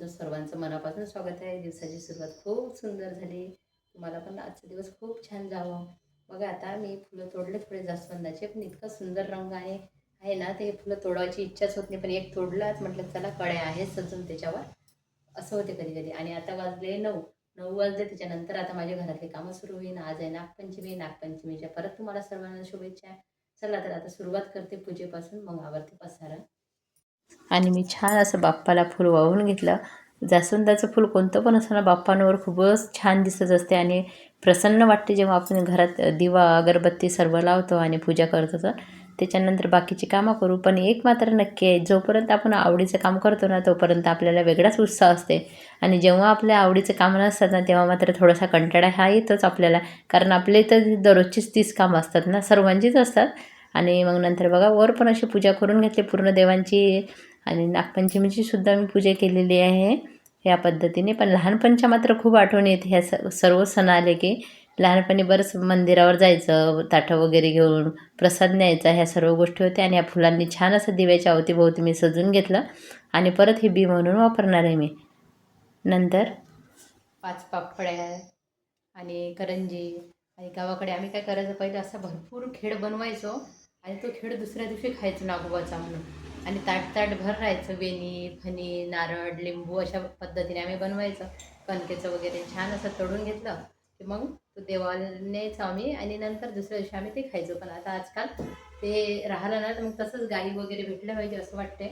तुमचं सर्वांचं मनापासून स्वागत आहे. दिवसाची सुरुवात खूप सुंदर झाली. तुम्हाला पण आजचा दिवस खूप छान जावं. बघा आता मी फुलं तोडले थोडे जास्वंदाचे पण इतकं सुंदर रंग आहे. आहे ना ते फुलं तोडायची इच्छाच होत नाही पण एक तोडलाच म्हटलं चला कळ्या आहेत सजून त्याच्यावर. असं होते कधी कधी आणि आता वाजले नऊ. नऊ वाजले त्याच्यानंतर आता माझ्या घरातली कामं सुरू होईल आज आहे नागपंचमी. नागपंचमीच्या परत तुम्हाला सर्वांना शुभेच्छा. चला तर आता सुरुवात करते पूजेपासून. मग आवडते पसारा. आणि मी छान असं बाप्पाला फूल वाहून घेतलं. जास्वंदाचं फूल कोणतं पण असताना ना बाप्पांवर खूपच छान दिसत असते आणि प्रसन्न वाटते जेव्हा आपण घरात दिवा अगरबत्ती सर्व लावतो आणि पूजा करतो तर त्याच्यानंतर बाकीची कामं करू. पण एक मात्र नक्की आहे जोपर्यंत आपण आवडीचं काम करतो ना तोपर्यंत आपल्याला वेगळाच उत्साह असते. आणि जेव्हा आपल्या आवडीचं काम नसतात ना तेव्हा मात्र थोडासा कंटाळा हा येतोच आपल्याला. कारण आपले तर दररोजचीच तीच कामं असतात ना सर्वांचीच असतात. आणि मग नंतर बघा वर पण अशी पूजा करून घेतली पूर्ण देवांची. आणि नागपंचमीची सुद्धा मी पूजा केलेली आहे ह्या पद्धतीने. पण लहानपणच्या मात्र खूप आठवण येते ह्या स सर्व सण आले की लहानपणी बरंच मंदिरावर जायचं ताटं वगैरे घेऊन प्रसाद न्यायचा ह्या सर्व गोष्टी होत्या. आणि या फुलांनी छान असं दिव्याच्या अवतीभोवती मी सजून घेतलं. आणि परत हे बी म्हणून वापरणार आहे मी. नंतर? पाच पापड्या आणि करंजी आणि गावाकडे. आम्ही काय करायचं पहिले असा भरपूर खेळ बनवायचो. आणि तो खेळ दुसऱ्या दिवशी खायचो नागोबाचा म्हणून. आणि ताट ताट भर राहायचं वेणी फणी नारळ लिंबू अशा पद्धतीने आम्ही बनवायचं. कणकेचं वगैरे छान असं तळून घेतलं की मग तो देवाला न्यायचो आम्ही आणि नंतर दुसऱ्या दिवशी आम्ही ते खायचो. पण आता आजकाल ते राहिलं ना तर मग तसंच गाई वगैरे भेटल्या पाहिजे असं वाटते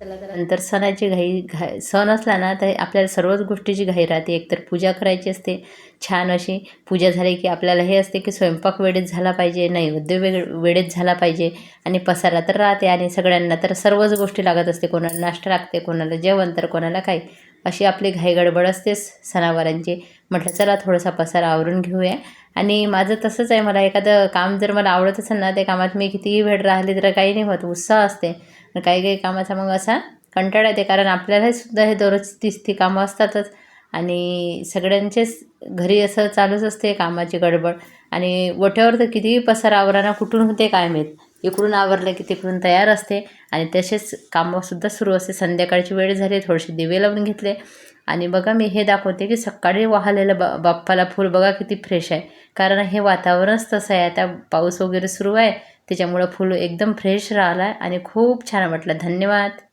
चला तर नंतर सणाची घाई घाई सण असला ना तर आपल्याला सर्वच गोष्टीची घाई राहते एकतर पूजा करायची असते छान अशी पूजा झाली की आपल्याला हे असते की स्वयंपाक वेळेत झाला पाहिजे नैवेद्य वेळ वेळेत झाला पाहिजे आणि पसारा तर राहते आणि सगळ्यांना तर सर्वच गोष्टी लागत असते कोणाला नाश्ता लागते कोणाला जेवण तर कोणाला काही. अशी आपली घाई गडबड असतेच सणावारांची. म्हटलं चला थोडासा पसारा आवरून घेऊया. आणि माझं तसंच आहे मला एखादं काम जर मला आवडत असेल ना त्या कामात मी कितीही वेळ राहिली तर काही नाही होत उत्साह असते. काही काही कामाचा मग असा कंटाळा येते. कारण आपल्यालाही सुद्धा हे दररोज तीस ती कामं असतातच. आणि सगळ्यांचेच घरी असं चालूच असते कामाची गडबड. आणि वट्यावर तर कितीही पसार आवराना कुठून होते काय माहीत. इकडून आवरलं की तिकडून तयार असते. आणि तसेच कामंसुद्धा सुरू असते. संध्याकाळची वेळ झाली थोडेसे दिवे लावून घेतले. आणि बघा मी हे दाखवते की सकाळी वाहलेलं बा बाप्पाला फूल बघा किती फ्रेश आहे. कारण हे वातावरणच तसं आहे. आता पाऊस वगैरे सुरू आहे. त्याच्यामुळं फूल एकदम फ्रेश राहिलं आहे आणि खूप छान वाटलं. धन्यवाद.